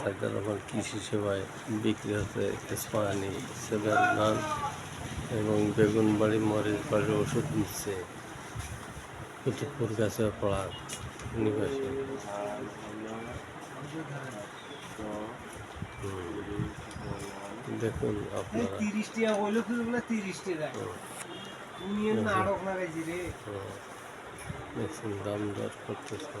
সাইদার কৃষি সেবায় বিক্রি হচ্ছে ইস্পাহানি সেভেন নান এবং বেগুনবাড়ি মরিচ বাড়ির ওষুধ নিচ্ছে। কুতুবপুর গাছে পড়া নিবাসী। দেখুন আপনারা। তিরিশ হইল ফুলগুলো তিরিশ তুমি এর লাগাইছি রে। দেখুন দাম দর করতেছে।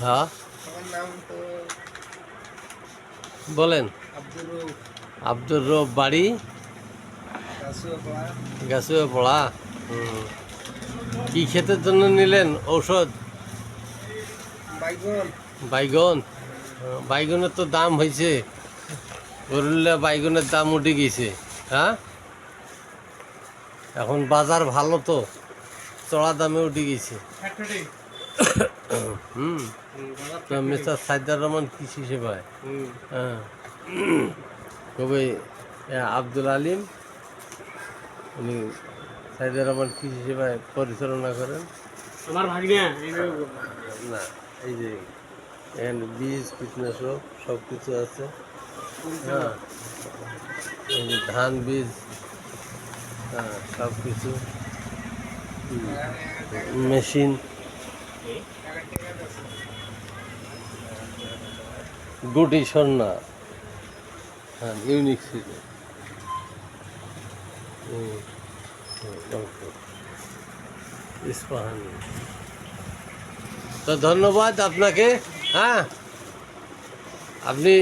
হ্যাঁ। বলেন। আব্দুর রব বাড়ি? গাছুয়া পড়া কি ক্ষেতের জন্য নিলেন ঔষধ? বাইগন। হ্যাঁ, বাইগনের তো দাম হয়েছে। গরুল্লা বাইগনের দাম উঠে গেছে হ্যাঁ? এখন বাজার ভালো তো চড়া দামে উঠে গেছে। হুম তো মিস্টার সাইদার রহমান কৃষি সেবায় হ্যাঁ। কবে আব্দুল আলিম উনি সাইদার রহমান কৃষি সেবায় পরিচালনা করেন? আমার ভাগনা না এই যে এখানে বীজ কীটনাশক সব কিছু আছে। হ্যাঁ। এই যে ধান বীজ হ্যাঁ সব কিছু মেশিন। গুটি সন্না। হ্যাঁ ইউনিক ছিল তো ধন্যবাদ আপনাকে হ্যাঁ? আপনি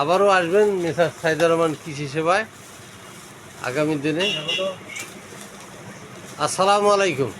আবারও আসবেন মিসার সাইদুর রহমান কৃষি সেবায় আগামী দিনে। আসসালামু আলাইকুম।